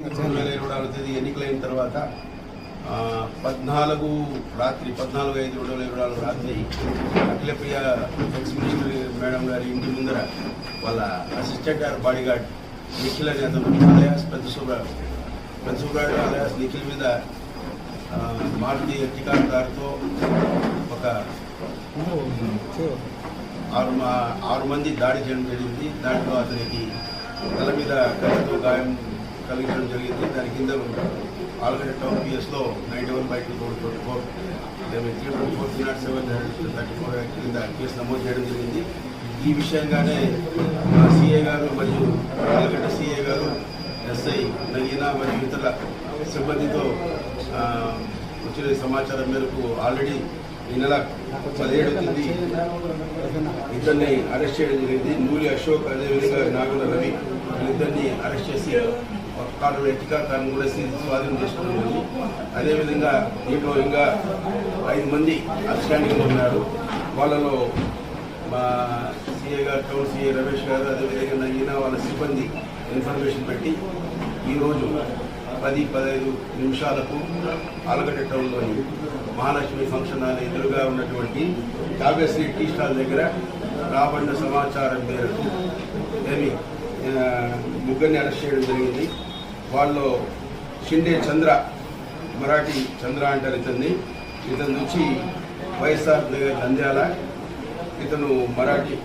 రెండు వేల ఇరవై నాలుగు తేదీ ఎన్నికలైన తర్వాత పద్నాలుగు రాత్రి పద్నాలుగు ఐదు రెండు వేల ఇరవై నాలుగు రాత్రి అఖిలప్రియ ఎక్స్ మినిస్టర్ మేడం గారి ఇంటి ముందర వాళ్ళ అసిస్టెంట్ గారు బాడీ గార్డ్ నిఖిల్ అనే అతను అలయాస్ పెద్ద సుబ్రాడు పెద్ద సుబ్రాడు అలయాస్ నిఖిల్ మీద మారుతి ఎర్టికా గారితో ఒక ఆరు మా- ఆరు మంది దాడి చేయడం జరిగింది. దాంట్లో అతనికి తల మీద కళ్ళతో గాయం కలిగించడం జరిగింది. దాని కింద already town పిఎస్లో ninety one by two twenty four three twenty four three not seven thirty four కింద కేసు నమోదు చేయడం జరిగింది. ఈ విషయంగానే మా సిఏ గారు మరియు ఆలగడ్డ సిఏ గారు ఎస్ఐ నగీనా మరియు ఇతర సిబ్బందితో వచ్చిన సమాచారం మేరకు ఆల్రెడీ ఈ నెల పదిహేడు తేదీ ఇద్దరిని అరెస్ట్ చేయడం జరిగింది. నూలి అశోక్ అదేవిధంగా నాగుల రవి వీళ్ళిద్దరిని అరెస్ట్ చేసి ఒక ఎట్టిగా దాన్ని కూడా సీజ్ స్వాధీనం చేసుకున్నాము అదేవిధంగా దీంట్లో ఇంకా ఐదు మంది అరెస్టాండింగ్లో ఉన్నారు. వాళ్ళలో మా సిఏ గారు టౌన్ సిఏ రమేష్ గారు అదేవిధంగా నగిన వాళ్ళ సిబ్బంది ఇన్ఫర్మేషన్ పెట్టి ఈరోజు పది పదహైదు నిమిషాలకు ఆలగడ్డ టౌన్లోని మహాలక్ష్మి ఫంక్షన్ హాల్ ఎదురుగా ఉన్నటువంటి కావ్యశ్రీ టీ స్టాల్ దగ్గర రాబడిన సమాచారం మేరకు ఏమి ముగ్గురిని అరెస్ట్ చేయడం జరిగింది. వాళ్ళు షిండే చంద్ర మరాఠీ చంద్ర అంటారు ఇతన్ని. ఇతను నుంచి వైఎస్ఆర్ నగర్ నంద్యాల ఇతను మరాఠీ.